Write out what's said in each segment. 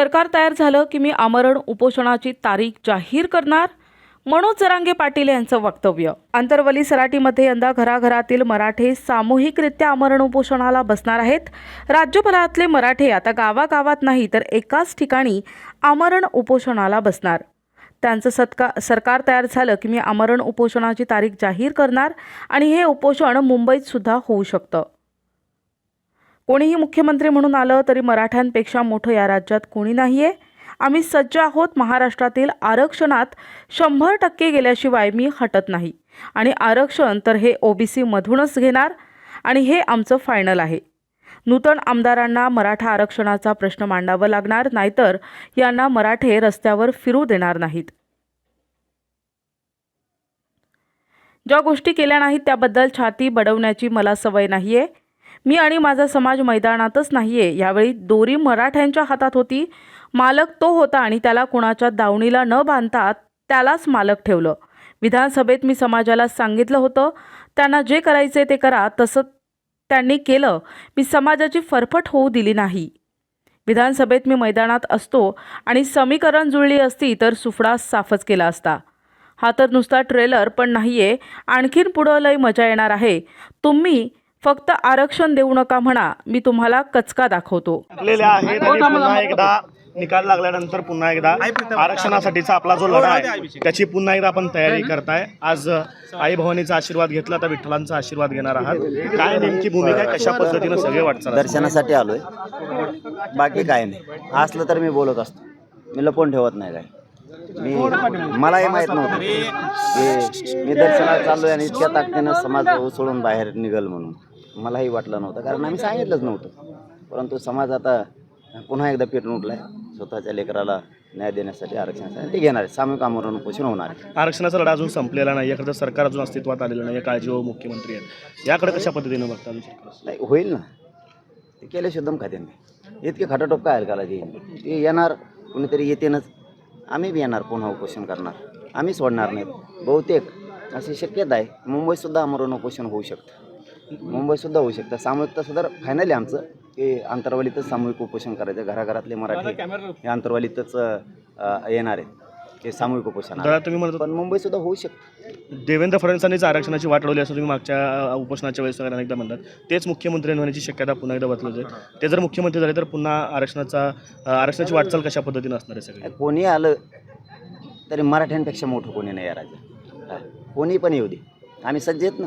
सरकार तयार झालं की मी आमरण उपोषणाची तारीख जाहीर करणार? मनोज जरांगे पाटील यांचं वक्तव्य. आंतरवली सराटीमध्ये यंदा घराघरातील मराठे सामूहिकरित्या आमरण उपोषणाला बसणार आहेत. राज्यभरातले मराठे आता गावागावात नाही तर एकाच ठिकाणी आमरण उपोषणाला बसणार. त्यांचं सत्का सरकार तयार झालं की मी आमरण उपोषणाची तारीख जाहीर करणार आणि हे उपोषण मुंबईत सुद्धा होऊ शकतं. कोणीही मुख्यमंत्री म्हणून आलं तरी मराठ्यांपेक्षा मोठं या राज्यात कोणी नाहीये. आम्ही सज्ज आहोत. महाराष्ट्रातील आरक्षणात शंभर टक्के गेल्याशिवाय मी हटत नाही. आणि आरक्षण तर हे ओबीसी मधूनच घेणार आणि हे आमचं फायनल आहे. नूतन आमदारांना मराठा आरक्षणाचा प्रश्न मांडावा लागणार नाहीतर यांना मराठे रस्त्यावर फिरू देणार नाहीत. ज्या गोष्टी केल्या नाहीत त्याबद्दल छाती बडवण्याची मला सवय नाही आहे मी आणि माझा समाज मैदानातच नाही आहे यावेळी दोरी मराठ्यांच्या हातात होती. मालक तो होता आणि त्याला कुणाच्या दावणीला न बांधता त्यालाच मालक ठेवलं. विधानसभेत मी समाजाला सांगितलं होतं त्यांना जे करायचे ते करा तसं त्यांनी केलं. मी समाजाची फरफट होऊ दिली नाही. विधानसभेत मी मैदानात असतो आणि समीकरण जुळली असती तर सुफडा साफच केला असता. हा तर नुसता ट्रेलर पण नाही आहे आणखीन पुढं लय मजा येणार आहे. तुम्ही फक्त आरक्षण देऊ नका म्हणा मी तुम्हाला कचका दाखवतो. एकदा निकाल लागल्यानंतर पुन्हा एकदा आरक्षणासाठीचा आपला जो लढा आहे त्याची पुन्हा एकदा आपण तयारी करताय. आज आई भवानीचा आशीर्वाद घेतला तर विठ्ठलांचा आशीर्वाद घेणार आहात. काय नेमकी भूमिका आहे? कशा पद्धतीनं सगळे वाटचाल दर्शनासाठी आलोय. बाकी काय नाही. असलं तर मी बोलत असतो. मी लपवून ठेवत नाही काय मी मलाही माहीत नव्हतं की मी दर्शनाला चाललोय आणि इतक्या ताकदीनं समाज सोडून बाहेर निघल म्हणून. मलाही वाटलं नव्हतं. कारण आम्ही सांगितलंच नव्हतं. परंतु समाज आता पुन्हा एकदा पेटून उठलाय. स्वतःच्या लेकराला न्याय देण्यासाठी आरक्षणासाठी ते घेणार आहे सामूहिक आमरण उपोषण होणार आहे. आरक्षणाचा लढा अजून संपलेला नाही याकडे सरकार अजून अस्तित्वात आलेलं नाही काळजी मुख्यमंत्री आहेत. याकडे कशा पद्धतीनं बघता नाही होईल ना. ते केले शुद्धम खाते नाही. इतके खटाटोप काय हलकाला ते ते येणार कुणीतरी येतेनच. आम्ही बी येणार पुन्हा उपोषण करणार. आम्ही सोडणार नाहीत. बहुतेक अशी शक्यता आहे. मुंबईतसुद्धा आमरण उपोषण होऊ शकतं. मुंबईतसुद्धा होऊ शकतं. सामूहिकता सुद्धा फायनली आमचं की आंतरवालीतच सामूहिक उपोषण करायचं. घराघरातले मराठी हे आंतरवालीतच येणार आहेत. ते सामूहिक उपोषण दादा तुम्ही म्हणत पण मुंबईतसुद्धा होऊ शकतं. देवेंद्र फडणवीसांनीच आरक्षणाची वाट लावली असं तुम्ही मागच्या उपोषणाच्या वेळेस वगैरे अनेकदा म्हणतात. तेच मुख्यमंत्री होण्याची शक्यता पुन्हा एकदा बदलत आहे. ते जर मुख्यमंत्री झाले तर पुन्हा आरक्षणाचा आरक्षणाची वाटचाल कशा पद्धतीनं असणार आहे सगळे? कोणी आलं तरी मराठ्यांपेक्षा मोठं कोणी नाही या राज्यात. कोणी पण येऊ दे. आम्ही सज्ज आहेत ना.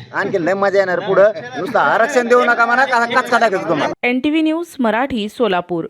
आणखी लय मजा येणार पुढं. नुसतं आरक्षण देऊ नका म्हणा का कचका टाकायचं तुम्हाला N T V news Marathi Solapur.